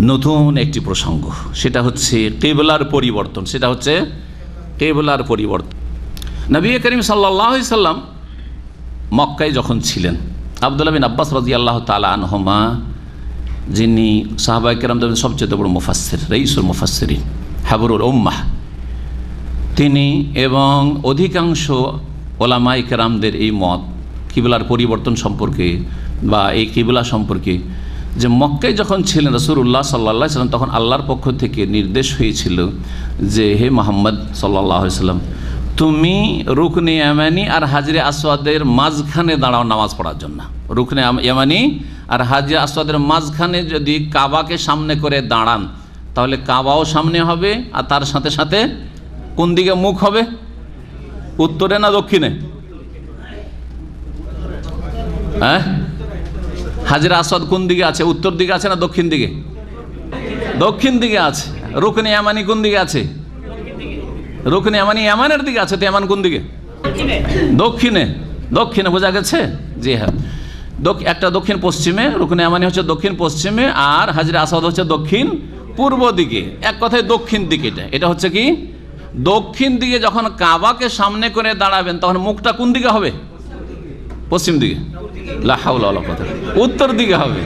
নতুন একটি প্রসঙ্গ। সেটা হচ্ছে কেবলার পরিবর্তন। সেটা হচ্ছে কেবলার পরিবর্তন। নবী করিম সাল্লাহ সাল্লাম মক্কায় যখন ছিলেন, আবদুল্লাহ বিন আব্বাস রাজি আল্লাহ তালা আনহমা, যিনি সাহাবাই কেরামদের সবচেয়ে বড় মুফাসের রঈসুল মুফাসেরিন হাবরুল উম্মাহ। তিনি এবং অধিকাংশ ওলামাই কেরামদের এই মত, কিবলার পরিবর্তন সম্পর্কে বা এই কিবলা সম্পর্কে যে মক্কায় যখন ছিলেন রসুল্লাহ সাল্লা সাল্লাম, তখন আল্লাহর পক্ষ থেকে নির্দেশ হয়েছিল যে, হে মোহাম্মদ সাল্লাহ সাল্লাম, তুমি রুকনে ইয়ামানি আর হাজরে আসওয়াদের মাঝখানে দাঁড়াও নামাজ পড়ার জন্য। রুকনে ইয়ামানি আর হাজরে আসওয়াদের মাঝখানে যদি কাবাকে সামনে করে দাঁড়ান, তাহলে কাবাও সামনে হবে আর তার সাথে সাথে কোন দিকে মুখ হবে? উত্তরে না দক্ষিণে? হ্যাঁ? হাজরা আসাদ কোন দিকে আছে? উত্তর দিকে আছে না দক্ষিণ দিকে? দক্ষিণ দিকে আছে। রুকনে ইয়ামানি কোন দিকে আছে? রুকনে ইয়ামানি ইয়ামানের দিকে আছে তো ইয়ামান কোন দিকে? দক্ষিণে। দক্ষিণে বোঝা গেছে? জি হ্যাঁ। একটা দক্ষিণ পশ্চিমে, রুকনে ইয়ামানি হচ্ছে দক্ষিণ পশ্চিমে আর হাজরা আসাদ হচ্ছে দক্ষিণ পূর্ব দিকে। এক কথায় দক্ষিণ দিকে এটা। এটা হচ্ছে কি? দক্ষিণ দিকে যখন কাবাকে সামনে করে দাঁড়াবেন, তখন মুখটা কোন দিকে হবে? পশ্চিম দিকে। উত্তর দিকে হবে।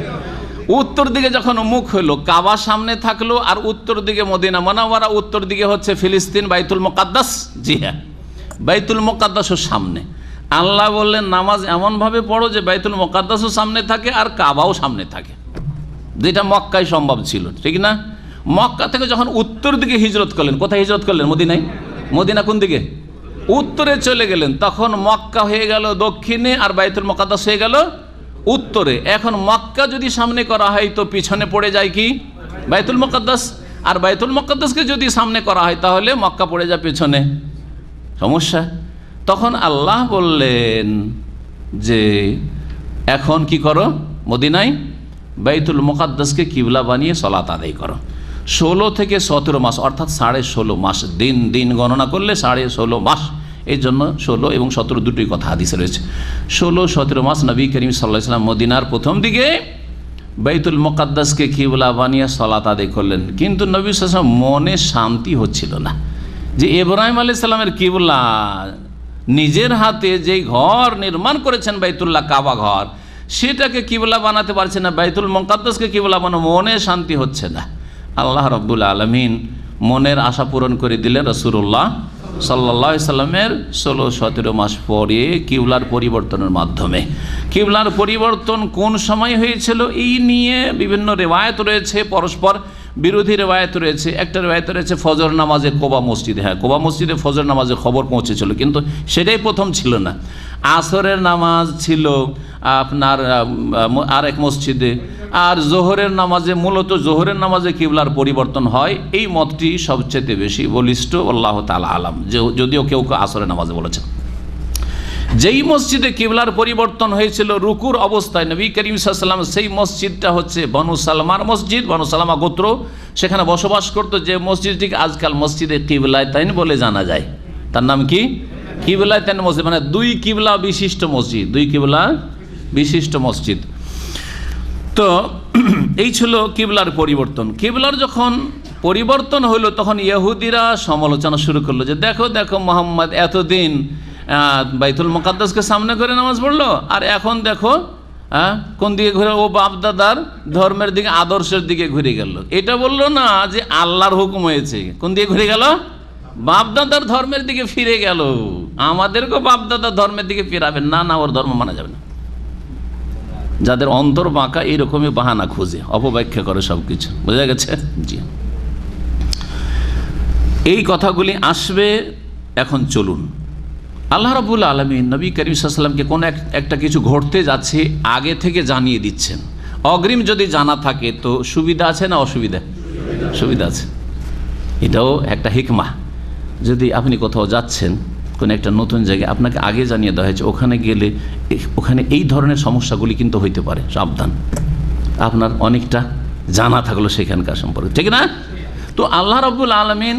উত্তর দিকে যখন মুখ হইল, কাবা সামনে থাকল, আর উত্তর দিকে মদিনা মনাওয়ারা, উত্তর দিকে হচ্ছে ফিলিস্তিন, বাইতুল মোকাদ্দাস। জি হ্যাঁ বাইতুল মোকাদ্দাসও সামনে। আল্লাহ বললেন, নামাজ এমনভাবে পড়ো যে বাইতুল মোকাদ্দাসও সামনে থাকে আর কাবাও সামনে থাকে। যেটা মক্কায় সম্ভব ছিল, ঠিক না? মক্কা থেকে যখন উত্তর দিকে হিজরত করলেন, কোথায় হিজরত করলেন? মদিনায়? মদিনা কোন দিকে? উত্তরে চলে গেলেন। তখন মক্কা হয়ে গেল দক্ষিণে আর বাইতুল মকাদ্দাস হয়ে গেল উত্তরে। এখন মক্কা যদি সামনে করা হয় তো পিছনে পড়ে যায় কি? বাইতুল মকাদ্দাস। আর বাইতুল মকাদ্দাসকে যদি সামনে করা হয় তাহলে মক্কা পড়ে যায় পেছনে। সমস্যা? তখন আল্লাহ বললেন যে, এখন কি করো? মদিনায় বাইতুল মোকাদ্দাসকে কিবলা বানিয়ে সলাত আদায় করো। ষোলো থেকে সতেরো মাস, অর্থাৎ সাড়ে ষোলো মাস, দিন দিন গণনা করলে সাড়ে ষোলো মাস এই জন্য ষোলো এবং সতেরো দুটোই কথা হাদিসে রয়েছে। ষোলো, সতেরো মাস নবী করিম সাল্লাহ সাল্লাম মদিনার প্রথম দিকে বাইতুল মোকাদ্দাসকে কিবলা বানিয়ে সলাত আদায় করলেন। কিন্তু নবী সাল্লাম মনে শান্তি হচ্ছিল না। যে ইব্রাহিম আলি সাল্লামের কিবলা নিজের হাতে যেই ঘর নির্মাণ করেছেন বাইতুল্লাহ কাবা ঘর, সেটাকে কিবলা বানাতে পারছে না, বাইতুল মোকাদ্দাসকে কিবলা বানানো, মনে শান্তি হচ্ছে না। আল্লাহ রব্বুল আলমিন মনের আশা পূরণ করে দিলেন রসুল্লাহ সাল্লা সাল্লামের ষোলো, সতেরো মাস পরে কিউলার পরিবর্তনের মাধ্যমে। কিউলার পরিবর্তন কোন সময় হয়েছিল এই নিয়ে বিভিন্ন রেওয়ায়ত রয়েছে পরস্পর। বিরোধী রেওয়ায়ত রয়েছে, একটা রেওয়ায়ত রয়েছে ফজর নামাজে কোবা মসজিদে হ্যাঁ কোবা মসজিদে ফজর নামাজে খবর পৌঁছেছিল, কিন্তু সেটাই প্রথম ছিল না। আসরের নামাজ ছিল আপনার আরেক মসজিদে, আর জোহরের নামাজে, মূলত জোহরের নামাজে কিবলার পরিবর্তন হয়, এই মতটি সবচেয়ে বেশি বলিষ্ঠ, আল্লাহ তালা আলাম যদিও কেউ কেউ আসরের নামাজে বলেছেন। যেই মসজিদে কিবলার পরিবর্তন হয়েছিল, রুকুর অবস্থায় নবী করিম সাল্লাম সেই মসজিদটা হচ্ছে বনু সালমার মসজিদ, বনু সালামা গোত্র। সেখানে বসবাস করত যে মসজিদটিকে আজকাল মসজিদে কিবলায় তাইন বলে জানা যায়। তার নাম কি? কিবলায় তাইন মসজিদ মানে দুই কিবলা বিশিষ্ট মসজিদ, দুই কিবলা বিশিষ্ট মসজিদ। তো এই ছিল কিবলার পরিবর্তন। কিবলার যখন পরিবর্তন হলো তখন ইহুদিরা সমালোচনা শুরু করল যে, দেখো দেখো মোহাম্মদ, এতদিন বাইতুল মোকাদ্দাসকে সামনে করে নামাজ পড়ল। আর এখন দেখো হ্যাঁ কোন দিকে ঘুরে, ও বাপদাদার ধর্মের দিকে, আদর্শের দিকে ঘুরে গেল। এটা বলল না যে আল্লাহর হুকুম হয়েছে। কোন দিকে ঘুরে গেল? বাপদাদার ধর্মের দিকে ফিরে গেল। আমাদেরকেও বাপদাদার ধর্মের দিকে ফিরাবেন। না না, ওর ধর্ম মানা যাবে না। যাদের অন্তর বাঁকা, এইরকমই বাহানা খুঁজে, অপব্যাখ্যা করে সব কিছু বোঝা গেছে? জি। এই কথাগুলি আসবে, এখন চলুন। আল্লাহ রবুল আলমী নবী করিম সাল্লামকে কোনো একটা কিছু ঘটতে যাচ্ছে আগে থেকে জানিয়ে দিচ্ছেন। অগ্রিম যদি জানা থাকে তো সুবিধা আছে না অসুবিধা? সুবিধা আছে। এটাও একটা হিকমা। যদি আপনি কোথাও যাচ্ছেন, কোনো একটা নতুন জায়গায়, আপনাকে আগে জানিয়ে দেওয়া হয়েছে, ওখানে গেলে ওখানে এই ধরনের সমস্যাগুলি কিন্তু হইতে পারে, সাবধান। আপনার অনেকটা জানা থাকল সেখানকার সম্পর্কে, ঠিক না? তো আল্লাহ রবুল আলমিন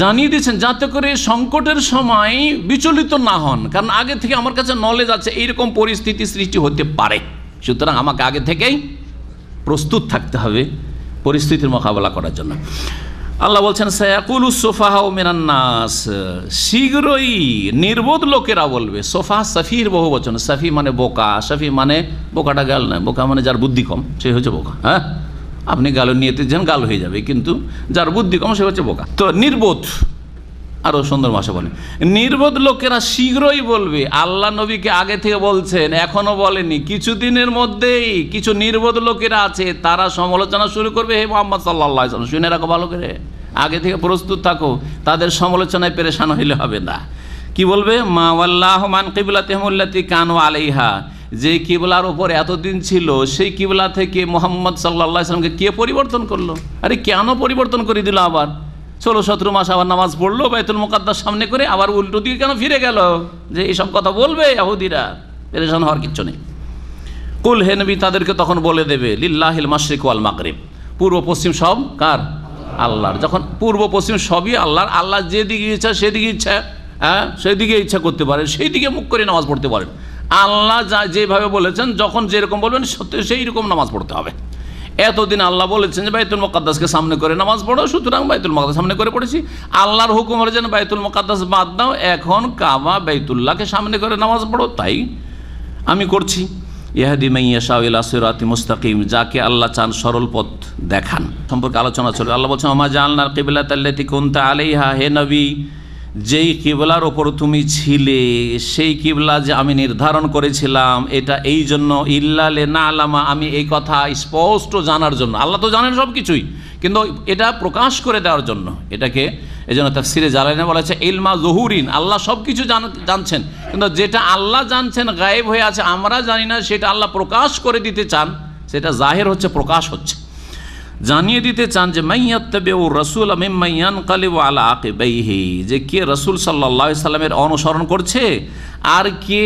জানিয়ে দিয়েছেন, যাতে করে সংকটের সময় বিচলিত না হন। কারণ আগে থেকে আমার কাছে নলেজ আছে, এইরকম পরিস্থিতি সৃষ্টি হতে পারে। সুতরাং আমাকে আগে থেকেই প্রস্তুত থাকতে হবে পরিস্থিতির মোকাবেলা করার জন্য। আল্লাহ বলছেন, সায়াকুল সোফাহা ও মিনান্নাস শীঘ্রই নির্বোধ লোকেরা বলবে, সোফা সাফির বহু বচন। সাফি মানে বোকা, সাফি মানে বোকাটা গাল নয়, বোকা মানে যার বুদ্ধি কম, সে হচ্ছে বোকা হ্যাঁ? আপনি গালো নিয়েতে যান গাল হয়ে যাবে, কিন্তু যার বুদ্ধি কম সে হচ্ছে বোকা। তো নির্বোধ, আরও সুন্দর ভাষা বলে। নির্বোধ লোকেরা শীঘ্রই বলবে, আল্লাহ নবীকে আগে থেকে বলছেন, এখনও বলেনি। কিছুদিনের মধ্যেই কিছু নির্বোধ লোকেরা আছে, তারা সমালোচনা শুরু করবে, হে মোহাম্মদ সাল্লাহ শুনে রাখো ভালো করে। আগে থেকে প্রস্তুত থাকো, তাদের সমালোচনায় পেরেশান হইলে হবে না। কি বলবে? মা আল্লাহ মান কিবলা তেহমুল্লাতি কানু আলাইহা। যে কিবলার ওপর এতদিন ছিল, সেই কিবলা থেকে মোহাম্মদ সাল্লামকে কে পরিবর্তন করল? আরে কেন পরিবর্তন করে দিল আবার? ষোলো, সতেরো মাস আবার নামাজ পড়ল, বাইতুল মোকাদ্দার সামনে করে আবার উল্টো দিকে কেন ফিরে গেল? যে এইসব কথা বলবে ইহুদিরা পেরেশান হওয়ার কিচ্ছু নেই। কুল, হে নবী, তাদেরকে তখন বলে দেবে, লিল্লাহিল মাশরিক ওয়াল মাগরিব। পূর্ব, পশ্চিম সব কার? আল্লাহর। যখন পূর্ব, পশ্চিম সবই আল্লাহর, আল্লাহ যেদিকে ইচ্ছা, সেদিকে ইচ্ছা হ্যাঁ সেদিকে ইচ্ছা করতে পারেন সেই দিকে মুখ করে নামাজ পড়তে পারেন। আল্লাহ যা যেভাবে বলেছেন, যখন যেরকম বলবেন, সত্যি সেই রকম নামাজ পড়তে হবে। এতদিন আল্লাহ বলেছেন যে বাইতুল মোকাদ্দাসকে সামনে করে নামাজ পড়ো, সুতরাং বাইতুল মোকাদ্দাস সামনে করে পড়েছি। আল্লাহর হুকুম হলে যেন বাইতুল মোকাদ্দাস বাদ দাও, এখন কাবা বাইতুল্লাহকে সামনে করে নামাজ পড়ো, তাই আমি করছি। ইহাদি মাইয়া শাহিল আসিরাতি মুস্তাকিম, যাকে আল্লাহ চান সরল পথ দেখান। সম্পর্কে আলোচনা চলে, আল্লাহ বলছেন আমা জানলার কিবলা তাল্লাতি কুনতা আলাইহা, হে নবী যেই কিবলার ওপর তুমি ছিলে, সেই কিবলা যে আমি নির্ধারণ করেছিলাম, এটা এই জন্য ইল্লালে না আলামা আমি এই কথা স্পষ্ট জানার জন্য। আল্লাহ তো জানেন সব কিছুই, কিন্তু এটা প্রকাশ করে দেওয়ার জন্য। এটাকে এই জন্য তাফসিরে জালাইনে বলা হচ্ছে ইলমা জহুরিন, আল্লাহ সব কিছু জানছেন। কিন্তু যেটা আল্লাহ জানছেন, গায়েব হয়ে আছে, আমরা জানি না, সেটা আল্লাহ প্রকাশ করে দিতে চান, সেটা জাহের হচ্ছে, প্রকাশ হচ্ছে। জানিয়ে দিতে চান যে মাইয়াত্তবে ও রসুল মাইয়ান কালিব আলা আকে বেহি যে, কে রসুল সাল্লা সাল্লামের অনুসরণ করছে, আর কে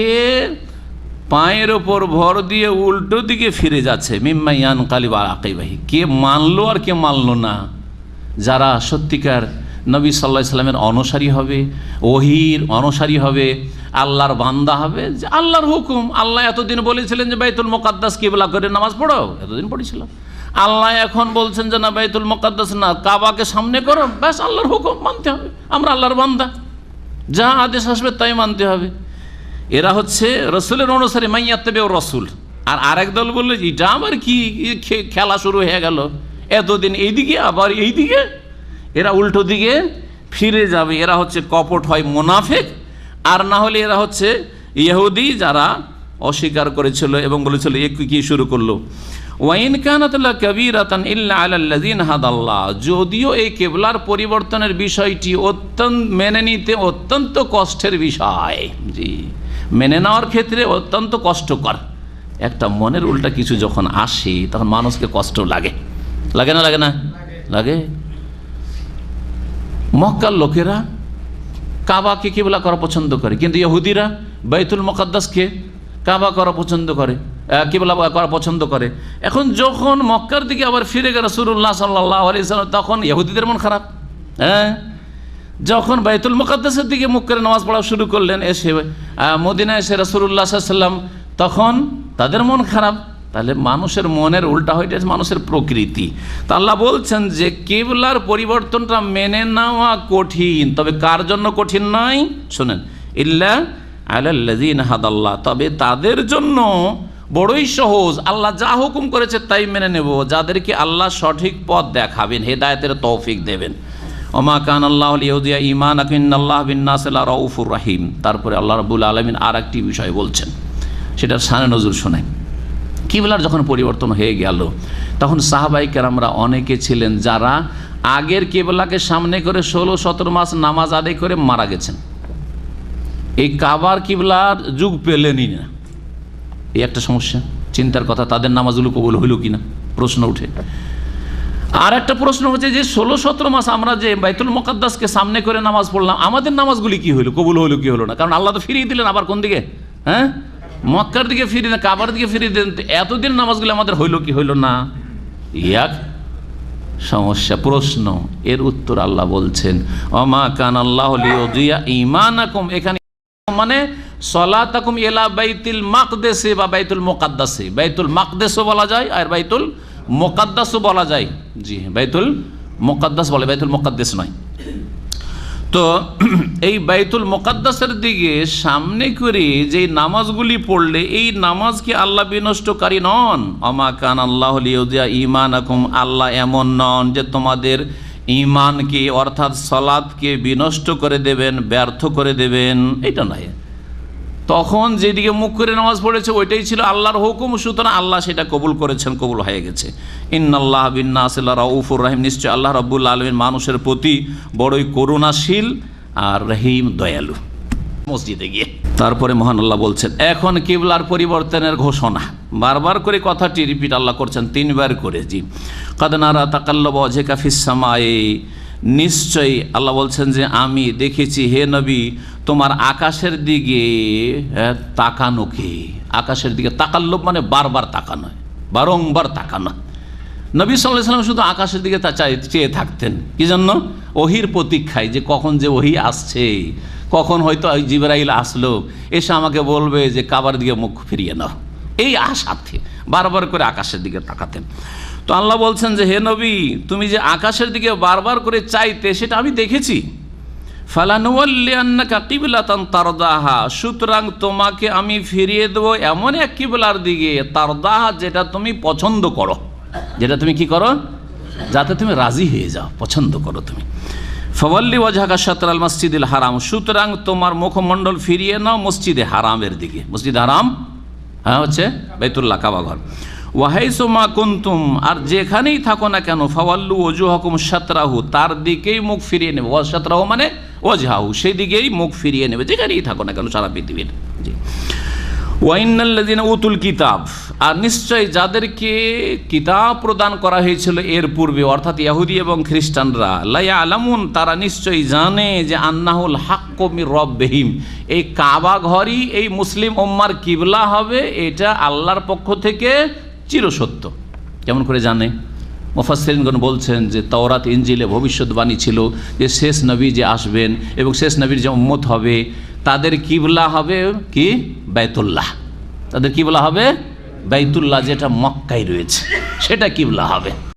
পায়ের ওপর ভর দিয়ে উল্টো দিকে ফিরে যাচ্ছে মিম্মাইয়ান কালিব আলা আকে বেহি কে মানলো আর কে মানলো না? যারা সত্যিকার নবী সাল্লাহ সাল্লামের অনুসারী হবে, ওহির অনুসারী হবে, আল্লাহর বান্দা হবে, যে আল্লাহর হুকুম। আল্লাহ এতদিন বলেছিলেন যে ভাই বাইতুল মোকাদ্দাস কিবলা করে নামাজ পড়ো। এতদিন পড়েছিল। আল্লাহ এখন বলছেন যে না, বাইতুল মোকাদ্দাস না, কাবাকে সামনে করো, ব্যাস আল্লাহর হুকুম মানতে হবে। আমরা আল্লাহর বান্দা। যা আদেশ আসবে তাই মানতে হবে। এরা হচ্ছে রসুলের অনুসারী মাইয়াত্তবে ও রসুল। আর আরেক দল বলল, এটা আবার কি খেলা শুরু হয়ে গেল? এতদিন এইদিকে, আবার এইদিকে? এরা উল্টো দিকে ফিরে যাবে। এরা হচ্ছে কপট হয় মোনাফেক। আর না হলে এরা হচ্ছে ইহুদি যারা অস্বীকার করেছিল এবং বলেছিল, এ কি শুরু করল? ওয়াইন কানাতুল্লাহ কবিরাতান ইল্লা আলাল্লাযিন হাদাল্লাহ। যদিও এই কেবলার পরিবর্তনের বিষয়টি অত্যন্ত মেনে নিতে অত্যন্ত কষ্টের বিষয়। জি। মেনে নেওয়ার ক্ষেত্রে অত্যন্ত কষ্টকর। একটা মনের উল্টা কিছু যখন আসে, তখন মানুষকে কষ্ট লাগে। লাগে না লাগে না? লাগে। মক্কার লোকেরা কাবাকে কেবলা করা পছন্দ করে, কিন্তু ইহুদিরা বাইতুল মোকাদ্দাসকে কাবা করা পছন্দ করে। কিবলা করা পছন্দ করে। এখন যখন মক্কার দিকে আবার ফিরে গেল সুরুল্লাহ সাল্লাহ আলি সাল্লাম তখন ইহুদিদের মন খারাপ। হ্যাঁ? যখন বাইতুল মোকাদ্দাসের দিকে মুখ করে নামাজ পড়া শুরু করলেন, এসে মদিনা এসে রসুল্লাহ সাল্লাম তখন তাদের মন খারাপ। তাহলে মানুষের মনের উল্টা হয়ে মানুষের প্রকৃতি। তা আল্লাহ বলছেন যে, কেবলার পরিবর্তনটা মেনে নেওয়া কঠিন, তবে কার জন্য কঠিন নয়? শোনেন। ইল্লা আলাল্লাদিন হাদাল্লাহ। তবে তাদের জন্য বড়ই সহজ। আল্লাহ যা হুকুম করেছে তাই মেনে নেব। যাদেরকে আল্লাহ সঠিক পথ দেখাবেন, হেদায়তের তৌফিক দেবেন। ওমা কান আল্লাহ ইহুদিয়া ইমান আকিন আল্লাহ বিন রউফুর রাহিম। তারপরে আল্লাহ রবুল আলমিন আর একটি বিষয় বলছেন। সেটার সানে নজর শোনায় কিবলার যখন পরিবর্তন হয়ে গেল, তখন সাহাবাই কেরামরা অনেকে ছিলেন যারা আগের কেবলাকে সামনে করে ষোলো সতেরো মাস নামাজ আদায় করে মারা গেছেন। এই কাবার কিবলার যুগ পেলেনই না। এই একটা সমস্যা। চিন্তার কথা, তাদের নামাজগুলো কবুল হইল কিনা? প্রশ্ন উঠে। আর একটা প্রশ্ন হচ্ছে যে, ষোলো সতেরো মাস আমরা যে বাইতুল মোকাদ্দাসকে সামনে করে নামাজ পড়লাম, আমাদের নামাজগুলি কি হইল? কবুল হইল, কি হলো না? কারণ আল্লাহ তো ফিরিয়ে দিলেন আবার কোন দিকে? হ্যাঁ? মক্কার দিকে ফিরিয়ে দেন কাবার দিকে ফিরিয়ে দেন এতদিন নামাজগুলি আমাদের হইল কি হইল না? ইয়াক, সমস্যা, প্রশ্ন। এর উত্তর আল্লাহ বলছেন অমা কান আল্লাহ ইমান এখানে মানে সলাতাকুম এলা বাইতুল মাকদেসে বা বাইতুল মোকাদ্দাসে। বাইতুল মাকদেসও বলা যায় আর বাইতুল মোকাদ্দাসও বলা যায়। জি, বাইতুল মোকাদ্দাস বলে, বাইতুল মোকাদ্দেস নয়। তো এই বাইতুল মোকাদ্দাসের দিকে সামনে করে যে নামাজগুলি পড়লে, এই নামাজ কি আল্লাহ বিনষ্টকারী নন? অমা কান আল্লাহ লিউদিয়া ইমান আকুম আল্লাহ এমন নন যে তোমাদের ইমানকে অর্থাৎ সলাদকে বিনষ্ট করে দেবেন, ব্যর্থ করে দেবেন। এটা নয়। তখন যেদিকে মুখ করে নামাজ পড়েছে, ওইটাই ছিল আল্লাহর হুকুম। সুতরাং আল্লাহ সেটা কবুল করেছেন, কবুল হয়ে গেছে। ইন্নাল্লাহ বিন্নাসিল্লা রাউফুর রহিম। নিশ্চয় আল্লাহ রব্বুল আলমিন মানুষের প্রতি বড়ই করুণাশীল আর রহিম দয়ালু। মসজিদে গিয়ে। তারপরে মহান আল্লাহ বলছেন, এখন কিবলার পরিবর্তনের ঘোষণা। বারবার করে কথাটি রিপিট আল্লাহ করছেন, তিনবার করে জি কাদনারা তাকাল্লব অজে কাফিসামায়ে নিশ্চয়ই আল্লাহ বলছেন যে আমি দেখেছি হে নবী তোমার আকাশের দিকে হ্যাঁ, তাকানোকে আকাশের দিকে তাকাল্লব মানে বারবার তাকানো বারংবার তাকানো। নবী সাল্লাহ সাল্লাম শুধু আকাশের দিকে তা চাই চেয়ে থাকতেন। কি জন্য? ওহির প্রতীক্ষায় যে কখন যে ওহি আসছে কখন হয়তো জিবরাইল আসলো এসে আমাকে বলবে যে কাবার দিকে মুখ ফিরিয়ে নাও। এই আশাতে বারবার করে আকাশের দিকে তাকাতেন। তো আল্লাহ বলছেন যে, হে নবী, তুমি যে আকাশের দিকে বারবার করে চাইতে, সেটা আমি দেখেছি। ফালানুয়াল্লিয়ান্নাকা কিবলাতান তারদাহা। সুতরাং তোমাকে আমি ফিরিয়ে দেবো এমন এক কিবলার দিকে, তারদাহা যেটা তুমি পছন্দ করো। যেটা তুমি কি করো? যাতে তুমি রাজি হয়ে যাও, পছন্দ করো তুমি। ফওয়াল্লি ওয়াজহাকা শাতরাল মসজিদুল হারাম। সুতরাং তোমার মুখমণ্ডল ফিরিয়ে নাও মসজিদে হারামের দিকে। মসজিদ হারাম? হ্যাঁ হচ্ছে বেতুল্লাহ কাবাঘর ওয়াহাইসোমা কুন্তুম, আর যেখানেই থাকো না কেন, ফাওয়াল্লু ওজু হকুম সাতরাহু তার দিকেই মুখ ফিরিয়ে নেবে। সাতরাহু মানে ওয়াজহাহু, সেই দিকেই মুখ ফিরিয়ে নেবে, যেখানেই থাকো না কেন সারা পৃথিবীর। জি। ওয়াইনাল্লাদিন উতুল কিতাব, আর নিশ্চয় যাদেরকে কিতাব প্রদান করা হয়েছিল এর পূর্বে, অর্থাৎ ইয়াহুদি এবং খ্রিস্টানরা লাইয়া আলামুন তারা নিশ্চয়ই জানে যে আন্নাহুল হাক্কমি রব বেহিম এই কাবা ঘরই এই মুসলিম ওম্মার কিবলা হবে, এটা আল্লাহর পক্ষ থেকে চিরসত্য কেমন করে জানে? মোফাসরিনগণ বলছেন যে তওরাত ইঞ্জিলে ভবিষ্যৎবাণী ছিল যে শেষ নবী যে আসবেন এবং শেষ নবীর যে উম্মত হবে, তাদের কিবলা হবে কি? বাইতুল্লাহ। তাদের কিবলা হবে? বাইতুল্লাহ যেটা মক্কায় রয়েছে, সেটা কিবলা হবে।